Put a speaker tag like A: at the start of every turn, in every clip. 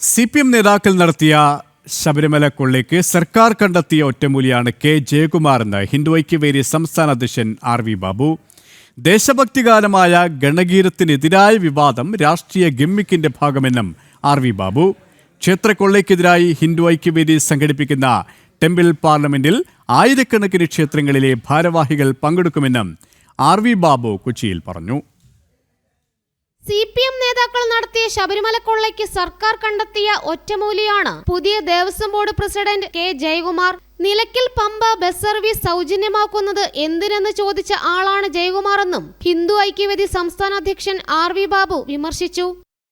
A: C P M നേതാക്കൾ നടത്തിയ ശബരിമല കൊള്ളയ്ക്ക് സർക്കാർ കണ്ടെത്തിയ ഒറ്റമൂലിയാണ് കെ ജയകുമാർ എന്ന് ഹിന്ദു ഐക്യവേരി സംസ്ഥാന അധ്യക്ഷൻ ആർ വി ബാബു. ദേശഭക്തിഗാനമായ ഗണഗീരത്തിനെതിരായ വിവാദം രാഷ്ട്രീയ ഗിമ്മിക്കിന്റെ ഭാഗമെന്നും ആർ വി ബാബു. ക്ഷേത്രക്കൊള്ളയ്ക്കെതിരായി ഹിന്ദു ഐക്യവേദി സംഘടിപ്പിക്കുന്ന ടെമ്പിൾ പാർലമെന്റിൽ ആയിരക്കണക്കിന് ക്ഷേത്രങ്ങളിലെ ഭാരവാഹികൾ പങ്കെടുക്കുമെന്നും ആർ വി ബാബു കൊച്ചിയിൽ പറഞ്ഞു.
B: നടത്തിയ ശബരിമല കൊള്ളയ്ക്ക് സർക്കാർ കണ്ടെത്തിയ ഒറ്റമൂലിയാണ് പുതിയ Devaswom board president K Jayakumar. Nilakkal Pampa bus service സൗജന്യമാക്കുന്നത് എന്തിനെന്ന് ചോദിച്ച ആളാണ് ജയകുമാർ എന്നും ഹിന്ദു ഐക്യവേദി സംസ്ഥാന അധ്യക്ഷൻ ആർ വി ബാബു വിമർശിച്ചു.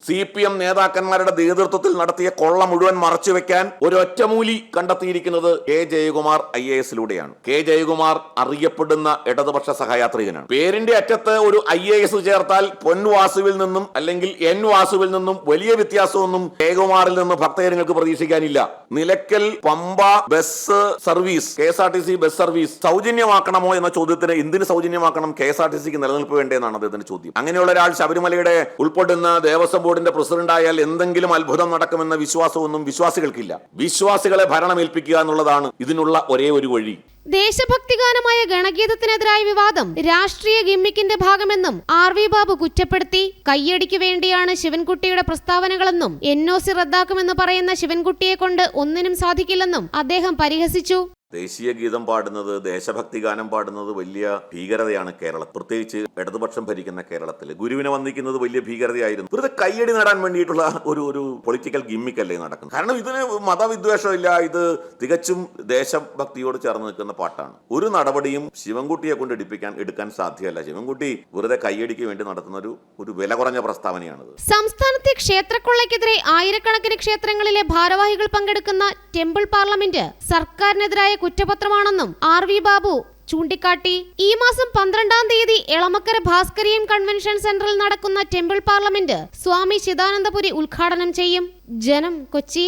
C: സി പി എം നേതാക്കന്മാരുടെ നേതൃത്വത്തിൽ നടത്തിയ കൊള്ള മുഴുവൻ മറച്ചുവെക്കാൻ ഒരു ഒറ്റമൂലി കണ്ടെത്തിയിരിക്കുന്നത് കെ ജയകുമാർ ഐ എ എസിലൂടെയാണ്. കെ ജയകുമാർ അറിയപ്പെടുന്ന ഇടതുപക്ഷ സഹയാത്രികനാണ്. പേരിന്റെ അറ്റത്ത് ഒരു ഐ എ എസ് ചേർത്താൽ പൊൻവാസുവിൽ നിന്നും അല്ലെങ്കിൽ എൻ വാസുവിൽ നിന്നും വലിയ വ്യത്യാസമൊന്നും ജയകുമാറിൽ നിന്ന് ഭക്തജനങ്ങൾക്ക് പ്രതീക്ഷിക്കാനില്ല. Nilakkal Pampa bus service K S R T C bus service സൗജന്യമാക്കണമോ എന്ന ചോദ്യത്തിന് എന്തിന് സൗജന്യമാക്കണം കെ എസ് ആർ ടി സിക്ക് നിലനിൽപ്പ് വേണ്ടതെന്നാണ് അദ്ദേഹത്തിന്റെ ചോദ്യം. അങ്ങനെയുള്ള ഒരാൾ ശബരിമലയുടെ ഉൾപ്പെടുന്ന ദേവസ്വം ബോർഡിന്റെ പ്രസിഡന്റ് ആയാൽ എന്തെങ്കിലും അത്ഭുതം നടക്കുമെന്ന വിശ്വാസമൊന്നും വിശ്വാസികൾക്കില്ല. വിശ്വാസികളെ ഭരണമേൽപ്പിക്കുക എന്നുള്ളതാണ് ഇതിനുള്ള ഒരേ ഒരു വഴി.
B: ദേശഭക്തിഗാനമായ ഗണഗീതത്തിനെതിരായ വിവാദം രാഷ്ട്രീയ ഗിമ്മിക്കിന്റെ ഭാഗമെന്നും ആർ വി ബാബു കുറ്റപ്പെടുത്തി. കയ്യടിക്ക് വേണ്ടിയാണ് ശിവൻകുട്ടിയുടെ പ്രസ്താവനകളെന്നും എൻ ഒ സി റദ്ദാക്കുമെന്ന് പറയുന്ന ശിവൻകുട്ടിയെ കൊണ്ട് ഒന്നിനും സാധിക്കില്ലെന്നും അദ്ദേഹം പരിഹസിച്ചു.
C: ദേശീയ ഗീതം പാടുന്നത് ദേശഭക്തി ഗാനം പാടുന്നത് വലിയ ഭീകരതയാണ് കേരളം. പ്രത്യേകിച്ച് ഇടതുപക്ഷം ഭരിക്കുന്ന കേരളത്തിൽ ഗുരുവിനെ വന്നിക്കുന്നത് വലിയ ഭീകരതയായിരുന്നു. വെറുതെ കയ്യടി നേടാൻ വേണ്ടിയിട്ടുള്ള ഒരു ഒരു പൊളിറ്റിക്കൽ ഗിമ്മിക്കല്ലേ നടക്കുന്നത്? കാരണം ഇതിന് മതവിദ്വേഷമില്ല. ഇത് തികച്ചും ദേശഭക്തിയോട് ചേർന്ന് നിൽക്കുന്ന പാട്ടാണ്. ഒരു നടപടിയും ശിവൻകുട്ടിയെ കൊണ്ട് എടുപ്പിക്കാൻ എടുക്കാൻ സാധ്യമല്ല. ശിവൻകുട്ടി വെറുതെ കയ്യടിക്ക് വേണ്ടി നടത്തുന്ന ഒരു ഒരു വില കുറഞ്ഞ പ്രസ്താവനയാണിത്.
B: സംസ്ഥാനത്തെ ക്ഷേത്രക്കൊള്ളയ്ക്കെതിരെ ആയിരക്കണക്കിന് ക്ഷേത്രങ്ങളിലെ ഭാരവാഹികൾ പങ്കെടുക്കുന്ന ടെമ്പിൾ പാർലമെന്റ് സർക്കാരിനെതിരായ കുറ്റപത്രമാണെന്നും ആർ വി ബാബു ചൂണ്ടിക്കാട്ടി. ഈ മാസം പന്ത്രണ്ടാം തീയതി എളമക്കര ഭാസ്കരീയം കൺവെൻഷൻ സെന്ററിൽ നടക്കുന്ന ടെമ്പിൾ പാർലമെന്റ് സ്വാമി ചിദാനന്ദപുരി ഉദ്ഘാടനം ചെയ്യും. ജനം കൊച്ചി.